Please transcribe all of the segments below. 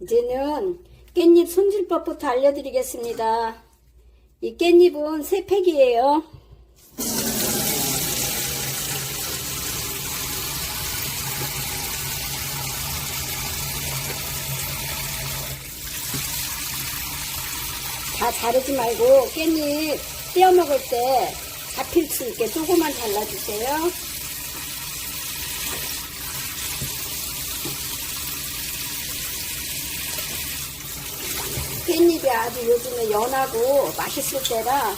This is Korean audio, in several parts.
이제는 깻잎 손질법부터 알려드리겠습니다. 이 깻잎은 세 팩이에요. 다 자르지 말고 깻잎 떼어 먹을 때 잡힐 수 있게 조금만 잘라주세요. 깻잎이 아주 요즘에 연하고 맛있을 때라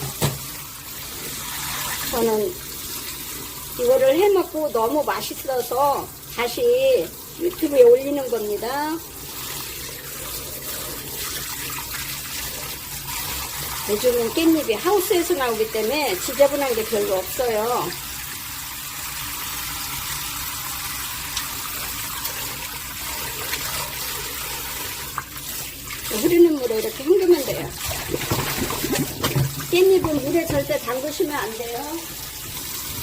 저는 이거를 해먹고 너무 맛있어서 다시 유튜브에 올리는 겁니다. 요즘은 깻잎이 하우스에서 나오기 때문에 지저분한 게 별로 없어요. 흐르는 물에 이렇게 헹구면 돼요. 깻잎은 물에 절대 담그시면 안 돼요.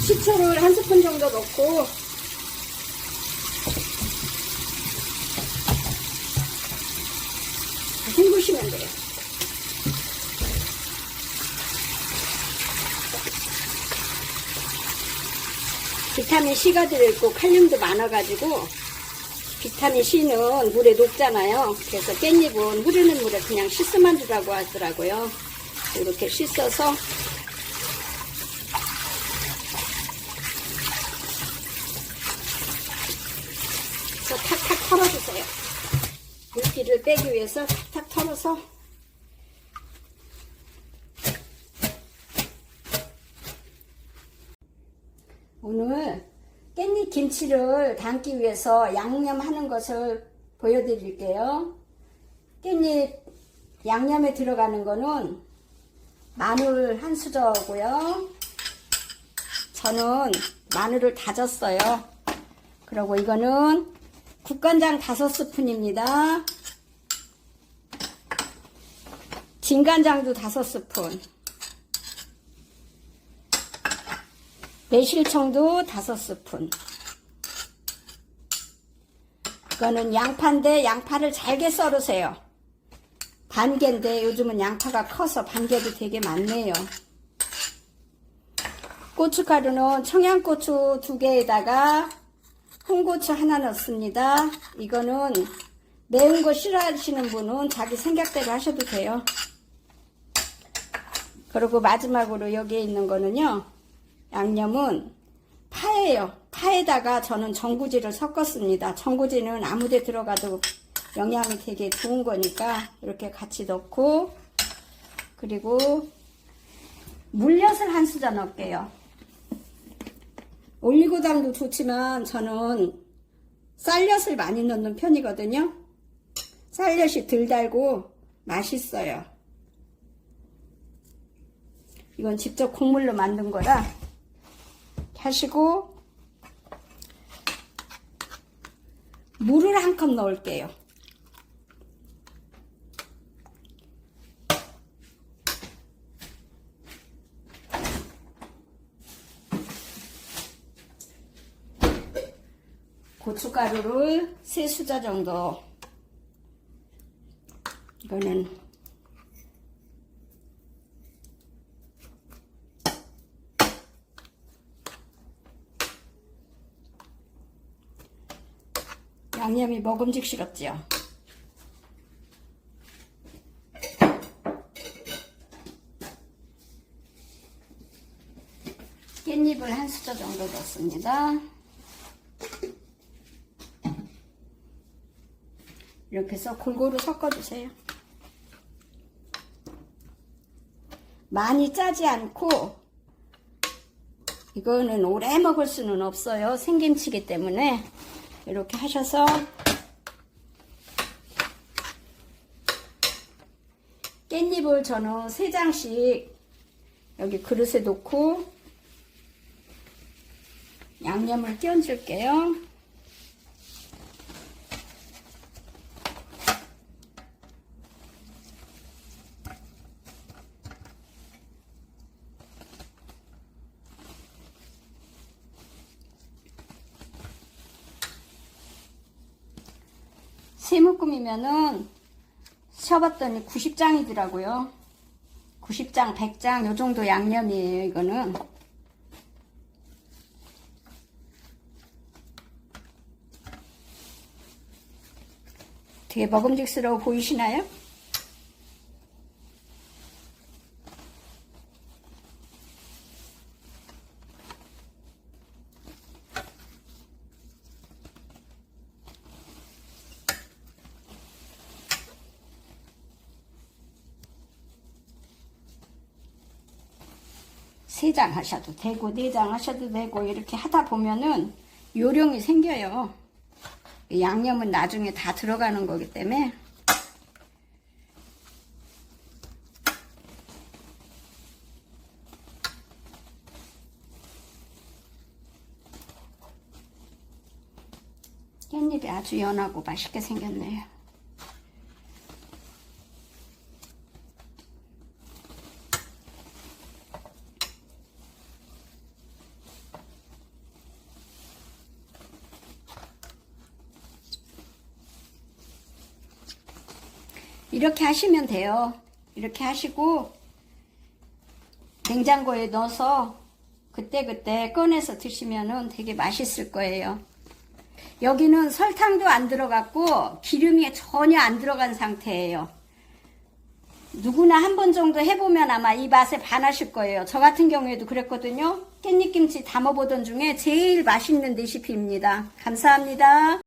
식초를 한 스푼 정도 넣고 헹구시면 돼요. 비타민 C가 들어있고 칼륨도 많아가지고 비타민 C는 물에 녹잖아요. 그래서 깻잎은 흐르는 물에 그냥 씻으면 주라고 하더라고요. 이렇게 씻어서 탁탁 털어주세요. 물기를 빼기 위해서 탁탁 털어서 오늘 깻잎 김치를 담기 위해서 양념하는 것을 보여드릴게요. 깻잎 양념에 들어가는 거는 마늘 한 수저고요. 저는 마늘을 다졌어요. 그리고 이거는 국간장 다섯 스푼입니다. 진간장도 다섯 스푼. 매실청도 다섯 스푼. 이거는 양파인데 양파를 잘게 썰으세요. 반개인데 요즘은 양파가 커서 반개도 되게 많네요. 고춧가루는 청양고추 두 개에다가 홍고추 하나 넣습니다. 이거는 매운 거 싫어하시는 분은 자기 생각대로 하셔도 돼요. 그리고 마지막으로 여기에 있는 거는요. 양념은 파예요. 파에다가 저는 전구지를 섞었습니다. 전구지는 아무데 들어가도 영양이 되게 좋은 거니까 이렇게 같이 넣고 그리고 물엿을 한 수저 넣을게요. 올리고당도 좋지만 저는 쌀엿을 많이 넣는 편이거든요. 쌀엿이 덜 달고 맛있어요. 이건 직접 곡물로 만든 거라 하시고 물을 한 컵 넣을게요. 고춧가루를 세 수저 정도 이거는 양념이 먹음직스럽지요. 깻잎을 한 수저 정도 넣습니다. 이렇게 해서 골고루 섞어주세요. 많이 짜지 않고 이거는 오래 먹을 수는 없어요. 생김치기 때문에 이렇게 하셔서 깻잎을 저는 세 장씩 여기 그릇에 놓고 양념을 끼얹을게요. 세 묶음이면은 셔봤더니 90장이더라고요. 90장, 100장 요 정도 양념이에요, 이거는. 되게 먹음직스러워 보이시나요? 세 장 하셔도 되고 네 장 하셔도 되고 이렇게 하다 보면은 요령이 생겨요. 양념은 나중에 다 들어가는 거기 때문에 깻잎이 아주 연하고 맛있게 생겼네요. 이렇게 하시면 돼요. 이렇게 하시고 냉장고에 넣어서 그때그때 꺼내서 드시면은 되게 맛있을 거예요. 여기는 설탕도 안 들어갔고 기름이 전혀 안 들어간 상태예요. 누구나 한 번 정도 해보면 아마 이 맛에 반하실 거예요. 저 같은 경우에도 그랬거든요. 깻잎김치 담아보던 중에 제일 맛있는 레시피입니다. 감사합니다.